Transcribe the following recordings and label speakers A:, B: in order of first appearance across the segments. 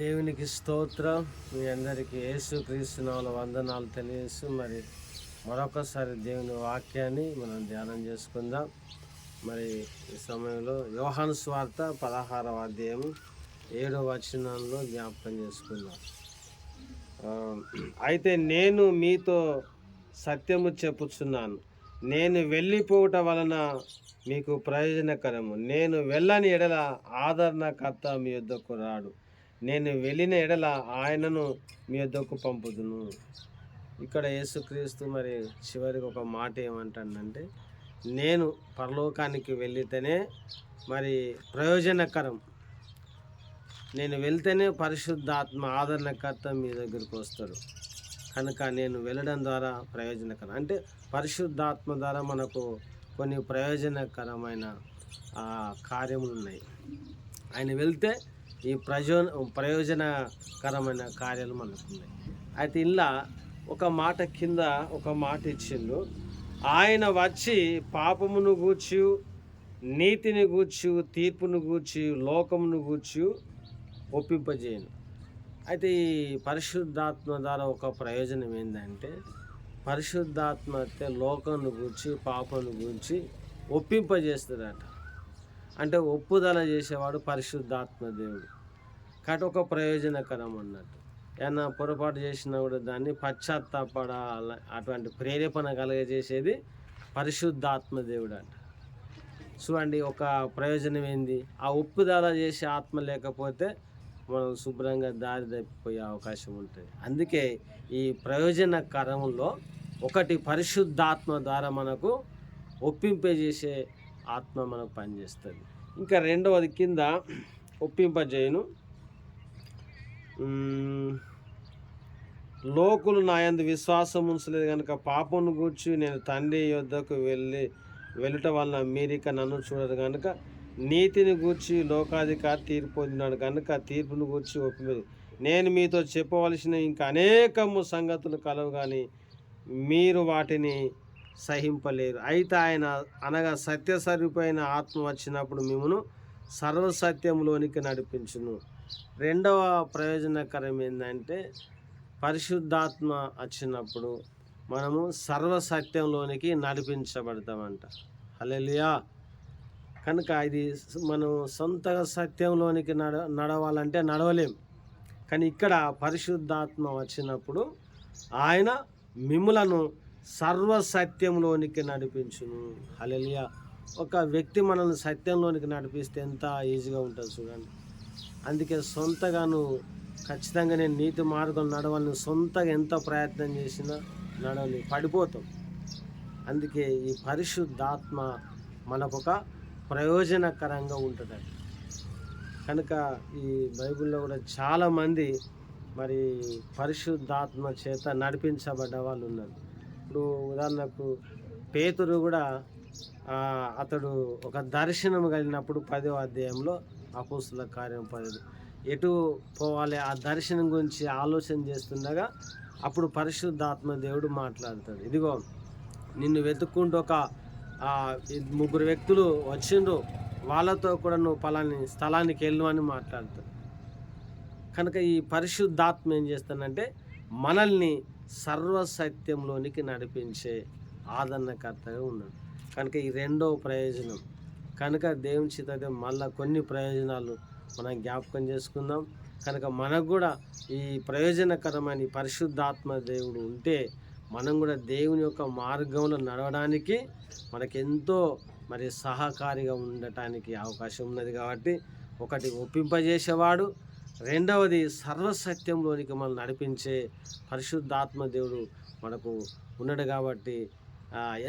A: దేవునికి స్తోత్రం. మీ అందరికీ యేసు క్రీస్తునాల వందనాలు తెలియజేస్తూ మరి మరొకసారి దేవుని వాక్యాన్ని మనం ధ్యానం చేసుకుందాం. మరి ఈ సమయంలో యోహాను స్వార్త పదహారవ అధ్యాయం ఏడవ వచనంలో జ్ఞాపకం చేసుకుందాం. అయితే నేను మీతో సత్యము చెప్పుచున్నాను. నేను వెళ్ళిపోవట వలన మీకు ప్రయోజనకరము. నేను వెళ్ళని ఎడల ఆదరణకర్త మీ యుద్ధకు రాడు. నేను వెళ్ళిన ఎడల ఆయనను మీ వద్దకు పంపుదును. ఇక్కడ యేసుక్రీస్తు మరి చివరికి ఒక మాట ఏమంటాడంటే నేను పరలోకానికి వెళ్ళితేనే మరి ప్రయోజనకరం. నేను వెళ్తేనే పరిశుద్ధాత్మ ఆదరణకర్త మీ దగ్గరికి వస్తాడు. కనుక నేను వెళ్ళడం ద్వారా ప్రయోజనకరం. అంటే పరిశుద్ధాత్మ ద్వారా మనకు కొన్ని ప్రయోజనకరమైన కార్యములు ఉన్నాయి ఆయన వెళ్తే ఈ ప్రజో ప్రయోజనకరమైన కార్యాలు మనకున్నాయి అయితే ఇలా ఒక మాట కింద ఒక మాట ఇచ్చిండు. ఆయన వచ్చి పాపమును గూర్చి నీతిని గూర్చి తీర్పును గూర్చి లోకమును గూర్చి ఒప్పింపజేయను. అయితే ఈ పరిశుద్ధాత్మ ద్వారా ఒక ప్రయోజనం ఏంటంటే పరిశుద్ధాత్మ అయితే లోకంను గూర్చి పాపను గురించి ఒప్పింపజేస్తుందట. అంటే ఒప్పుదల చేసేవాడు పరిశుద్ధాత్మ దేవుడు. కాబట్టి ఒక ప్రయోజనకరం అన్నట్టు. ఏమన్నా పొరపాటు చేసినా కూడా దాన్ని పశ్చాత్తాపడాల అటువంటి ప్రేరేపణ కలగజేసేది పరిశుద్ధాత్మ దేవుడు అంట. చూడండి ఒక ప్రయోజనం ఏంది? ఆ ఒప్పుదల చేసే ఆత్మ లేకపోతే మనం శుభ్రంగా దారి తప్పిపోయే అవకాశం ఉంటుంది. అందుకే ఈ ప్రయోజనకరంలో ఒకటి పరిశుద్ధాత్మ ద్వారా మనకు ఒప్పింపజేసే ఆత్మ మనకు పనిచేస్తుంది. ఇంకా రెండవది కింద ఒప్పింపజేయను. లోకులు నాయందు విశ్వాసం ఉంచలేదు కనుక పాపను గూర్చి నేను తండ్రి యొద్దకు వెళ్ళి వెళ్ళుట వలన మీరిక నన్ను చూడరు కనుక నీతిని గూర్చి లోకాధికారి తీర్పు పొందినాడు కనుక తీర్పును గూర్చి ఒప్పిమది నేను మీతో చెప్పవలసిన ఇంకా అనేకము సంగతులు కలవు కానీ మీరు వాటిని సహింపలేరు. అయితే ఆయన అనగా సత్యస్వరూపైన ఆత్మ వచ్చినప్పుడు మిమ్మను సర్వసత్యంలోనికి నడిపించును. రెండవ ప్రయోజనకరం ఏంటంటే పరిశుద్ధాత్మ వచ్చినప్పుడు మనము సర్వసత్యంలోనికి నడిపించబడతామంట. హలెలియా కనుక ఇది మనం సొంతగా సత్యంలోనికి నడ నడవాలంటే నడవలేం. కానీ ఇక్కడ పరిశుద్ధాత్మ వచ్చినప్పుడు ఆయన మిమ్ములను సర్వసత్యంలోనికి నడిపించును. హల్లెలూయా. ఒక వ్యక్తి మనల్ని సత్యంలోనికి నడిపిస్తే ఎంత ఈజీగా ఉంటుంది చూడండి. అందుకే సొంతగాను ఖచ్చితంగా నేను నీతి మార్గం నడవాలని సొంతగా ఎంత ప్రయత్నం చేసినా నడవని పడిపోతాం. అందుకే ఈ పరిశుద్ధాత్మ మనకొక ప్రయోజనకరంగా ఉంటుంది కనుక ఈ బైబిల్లో కూడా చాలామంది మరి పరిశుద్ధాత్మ చేత నడిపించబడ్డ వాళ్ళు ఉన్నారు. ఇప్పుడు ఉదాహరణకు పేతురు కూడా అతడు ఒక దర్శనం కలిగినప్పుడు పదో అధ్యాయంలో అపోస్తుల కార్యం పదవి ఎటు పోవాలి? ఆ దర్శనం గురించి ఆలోచన చేస్తుండగా అప్పుడు పరిశుద్ధాత్మ దేవుడు మాట్లాడతాడు. ఇదిగో నిన్ను వెతుక్కుంటూ ఒక ముగ్గురు వ్యక్తులు వచ్చిండ్రు. వాళ్ళతో కూడా నువ్వు పలాని స్థలానికి వెళ్ళు అని మాట్లాడతాడు. కనుక ఈ పరిశుద్ధాత్మ ఏం చేస్తానంటే మనల్ని సర్వసత్యంలోనికి నడిపించే ఆదరణకర్తగా ఉన్నాడు. కనుక ఈ రెండవ ప్రయోజనం కనుక దేవుని చేత మళ్ళా కొన్ని ప్రయోజనాలు మనం జ్ఞాపకం చేసుకుందాం. కనుక మనకు కూడా ఈ ప్రయోజనకరమైన పరిశుద్ధాత్మ దేవుడు ఉంటే మనం కూడా దేవుని యొక్క మార్గంలో నడవడానికి మనకెంతో మరి సహకారిగా ఉండటానికి అవకాశం ఉన్నది కాబట్టి ఒకటి ఒప్పింపజేసేవాడు రెండవది సర్వసత్యంలోనికి మనం నడిపించే పరిశుద్ధాత్మ దేవుడు మనకు ఉన్నాడు కాబట్టి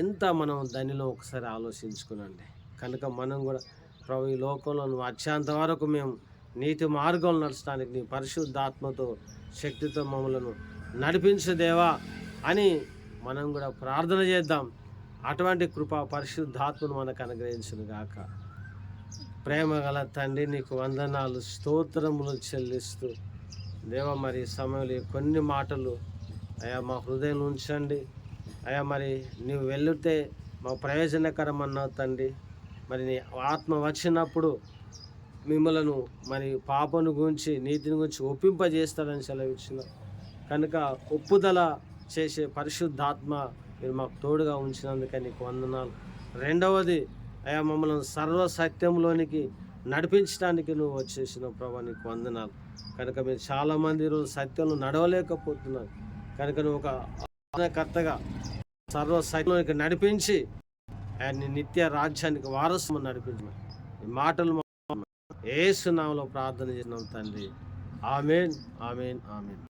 A: ఎంత మనం దానిలో ఒకసారి ఆలోచించుకునండి. కనుక మనం కూడా ప్రభు ఈ లోకంలో నువ్వు వచ్చేంత వరకు మేము నీతి మార్గంలో నడచడానికి నీ పరిశుద్ధాత్మతో శక్తితో మమ్మలను నడిపించదేవా అని మనం కూడా ప్రార్థన చేద్దాం. అటువంటి కృప పరిశుద్ధాత్మను మనకు అనుగ్రహించును గాక ప్రేమ గల తండ్రి నీకు వందనాలు స్తోత్రములు చెల్లిస్తూ. దేవ మరి సమయంలో కొన్ని మాటలు అయా మా హృదయం ఉంచండి అయా మరి నీవు వెళ్ళితే మా ప్రయోజనకరం అన్నావు తండ్రి. మరి నీ ఆత్మ వచ్చినప్పుడు మిమ్మలను మరి పాపను గురించి నీతిని గురించి ఒప్పింపజేస్తాడని సెలవిచ్చిన. కనుక ఒప్పుదల చేసే పరిశుద్ధాత్మ మీరు మాకు తోడుగా ఉంచినందుకే నీకు వందనాలు. రెండవది అయా మమ్మల్ని సర్వ సత్యంలోనికి నడిపించడానికి నువ్వు వచ్చేసిన ప్రభా నీకు వందనాలు. కనుక మీరు చాలామంది ఈరోజు సత్యంలో నడవలేకపోతున్నారు. కనుక నువ్వు ఒక కర్తగా సర్వసత్యంలోనికి నడిపించి ఆయన్ని నిత్య రాజ్యానికి వారసు నడిపించమని ఈ మాటలు ఏసునామలో ప్రార్థన చేసినాం తండ్రి. Amen amen amen.